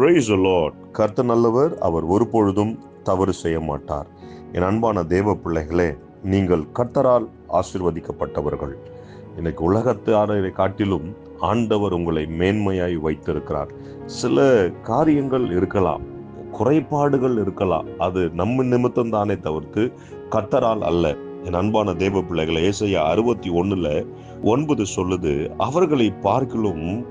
Price Lord கர்த்த நல்லவர் அவர் ஒருபொழுதும் தவறு செய்ய மாட்டார் என் அன்பான தேவ பிள்ளைகளே நீங்கள் கர்த்தரால் ஆசிர்வதிக்கப்பட்டவர்கள். இன்னைக்கு உலகத்து காட்டிலும் ஆண்டவர் உங்களை மேன்மையாய் வைத்திருக்கிறார். சில காரியங்கள் இருக்கலாம் குறைபாடுகள் இருக்கலாம் அது நம்ம நிமித்தம் தானே தவிர்த்து கர்த்தரால் அல்ல. என் அன்பான தேவ பிள்ளைகளை ஏசையா அறுபத்தி ஒண்ணுல ஒன்பது சொல்லுது அவர்களை பார்க்கலும்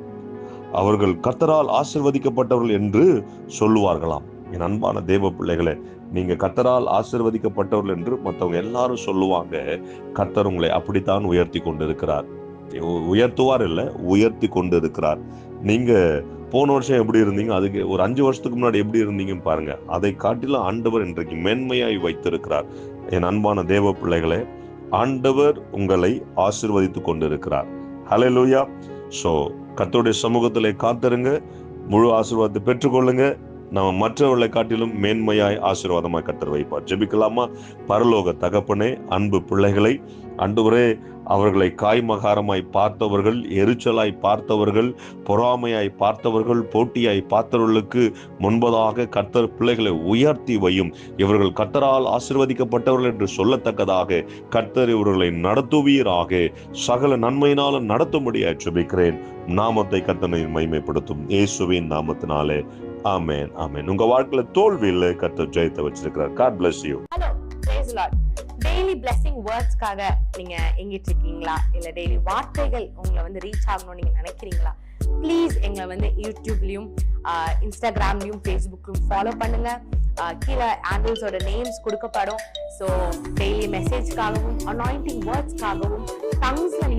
அவர்கள் கத்தரால் ஆசிர்வதிக்கப்பட்டவர்கள் என்று சொல்லுவார்களாம். என் அன்பான தேவ பிள்ளைகளே நீங்க கத்தரால் ஆசிர்வதிக்கப்பட்டவர்கள் என்று மற்றவங்க எல்லாரும் சொல்லுவாங்க. கத்தர் உங்களை அப்படித்தான் உயர்த்தி கொண்டு இருக்கிறார் உயர்த்துவார் இல்லை உயர்த்தி கொண்டு இருக்கிறார் நீங்க போன வருஷம் எப்படி இருந்தீங்க? அதுக்கு ஒரு அஞ்சு வருஷத்துக்கு முன்னாடி எப்படி இருந்தீங்கன்னு பாருங்க. அதை காட்டிலும் ஆண்டவர் இன்றைக்கு மென்மையாய் வைத்திருக்கிறார். என் அன்பான தேவ பிள்ளைகளே ஆண்டவர் உங்களை ஆசிர்வதித்து கொண்டு இருக்கிறார் லூயா ஸோ கத்தோடைய சமூகத்திலே காத்திருங்க. முழு ஆசீர்வாதத்தை பெற்றுக்கொள்ளுங்க. நம்ம மற்றவர்களை காட்டிலும் மேன்மையாய் ஆசீர்வாதமாய் கத்தர் வைப்பார். ஜெபிக்கலாமா? பரலோக தகப்பனே அன்பு பிள்ளைகளை அன்றுவரே அவர்களை காய்மகாரமாய் பார்த்தவர்கள் எரிச்சலாய் பார்த்தவர்கள் பொறாமையாய் பார்த்தவர்கள் போட்டியாய் பார்த்தவர்களுக்கு முன்பதாக கர்த்தர் பிள்ளைகளை உயர்த்தி வையும். இவர்கள் கர்த்தரால் ஆசிர்வதிக்கப்பட்டவர்கள் என்று சொல்லத்தக்கதாக கர்த்தர் இவர்களை நடத்துவீராக. சகல நன்மையினாலும் நடத்தும்படியாய் சுபிக்கிறேன் நாமத்தை கர்த்தனை மைமைப்படுத்தும் இயேசுவின் நாமத்தினாலே. ஆமேன் ஆமேன் உங்க வாழ்க்கையில தோல்வியில் கர்த்தர் ஜெயத்தை வச்சிருக்கிறார். God bless you hello praise Lord daily blessing வேர்ட்ஸ்க்காக நீங்க எங்கிட்டு இருக்கீங்களா? இல்ல டெய்லி வார்த்தைகள் உங்களை வந்து ரீச் ஆகணும்னு நீங்க நினைக்கிறீங்களா? ப்ளீஸ் எங்களை வந்து யூடியூப்லயும் இன்ஸ்டாகிராம்லயும் ஃபேஸ்புக்லயும் ஃபாலோ பண்ணுங்க. கீழே ஆண்டில்ஸோட நேம்ஸ் கொடுக்கப்படும். ஸோ டெய்லி மெசேஜ்க்காகவும் அனாயிண்டிங் வேர்ட்ஸ்க்காகவும் டங்ஸ்ல நீங்க